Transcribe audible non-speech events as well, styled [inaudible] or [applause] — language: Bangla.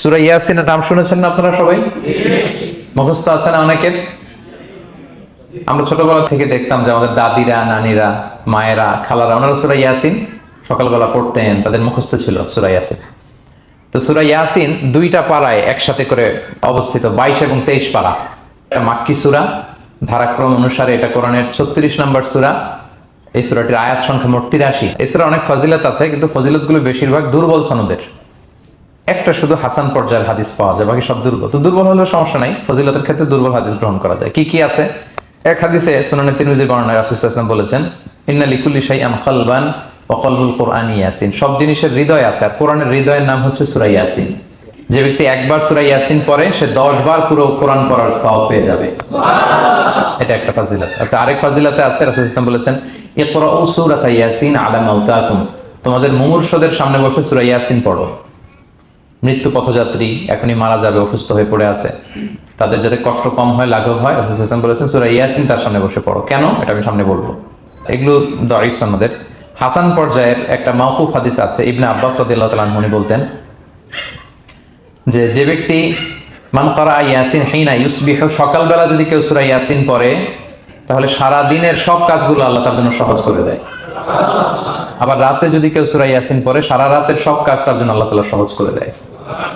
সুরা ইয়াসিনের নাম শুনেছেন না আপনারা সবাই? মুখস্থ আছে না অনেকের? আমরা ছোটবেলা থেকে দেখতাম যে আমাদের দাদিরা, নানিরা, মায়েরা, খালারা, ওনারা সুরা ইয়াসিন সকালবেলা পড়তেন, তাদের মুখস্থ ছিল সুরা ইয়াসিন। তো সুরা ইয়াসিন দুইটা পাড়ায় একসাথে করে অবস্থিত, বাইশ এবং তেইশ পাড়া। এটা মাক্কি সুরা, ধারাক্রম অনুসারে এটা কোরআনের ছত্রিশ নম্বর সুরা। এই সুরাটির আয়াত সংখ্যা মোট তিরাশি। এই সুরা অনেক ফজিলত আছে, কিন্তু ফজিলতগুলো বেশিরভাগ দুর্বল সনদের। একটা শুধু হাসান পর্যায়ের হাদিস পাওয়া যায় বাকি সব দুর্বল। তো দুর্বল হলেও সমস্যা নাই ফজিলতের ক্ষেত্রে দুর্বল হাদিস গ্রহণ করা যায়। কি কি আছে? এক হাদিসে সুনানে তিরমিজি বর্ণনায় রাসূল ওয়াসাল্লাম বলেছেন ইন্না লিকুল্লি শাইআন কলবান ওয়া কলবুল কোরআন ইয়াসিন। সব জিনিসের হৃদয় আছে আর কোরআনের হৃদয়ের নাম হচ্ছে সূরা ইয়াসিন। যে ব্যক্তি একবার সূরা ইয়াসিন পড়ে সে 10 বার পুরো কোরআন পড়ার সওয়াব পেয়ে যাবে। এটা একটা ফাজিলত। আচ্ছা আরেক ফাজিলাতে আছে রাসূল ইসলাম বলেছেন ইকরাউ সূরাতা ইয়াসিন আলা মাউতাকুম তোমাদের মুমূর্ষদের সামনে বসে সূরা ইয়াসিন পড়ো। মৃত্যু পথযাত্রী এখনই মারা যাবে, অসুস্থ হয়ে পড়ে আছে। তাদের যাতে কষ্ট কম হয়, লাঘব হয় রাসূল হাসান বলেছেন, সূরা ইয়াসিন তার সামনে বসে পড়ো। কেন? এটা আমি সামনে বলব। এগুলো দরিফ সনদের। হাসান পর্যায়ের একটা মাওকুফ হাদিস আছে, ইবনে আব্বাস রাদিয়াল্লাহু তাআলা আনহু বলতেন যে যে ব্যক্তি মান করা ইয়াসিন হিনা ইউসবিহ, সকালবেলা যদি কেউ সুরা ইয়াসিন পড়ে, তাহলে সারা দিনের সব কাজগুলো আল্লাহ তার জন্য সহজ করে দেয়। আবার রাতে যদি কেউ সূরা ইয়াসিন পড়ে, সারা রাতের সব কাজ তার জন্য আল্লাহ তাআলা সহজ করে দেয়। Uh-huh. [laughs]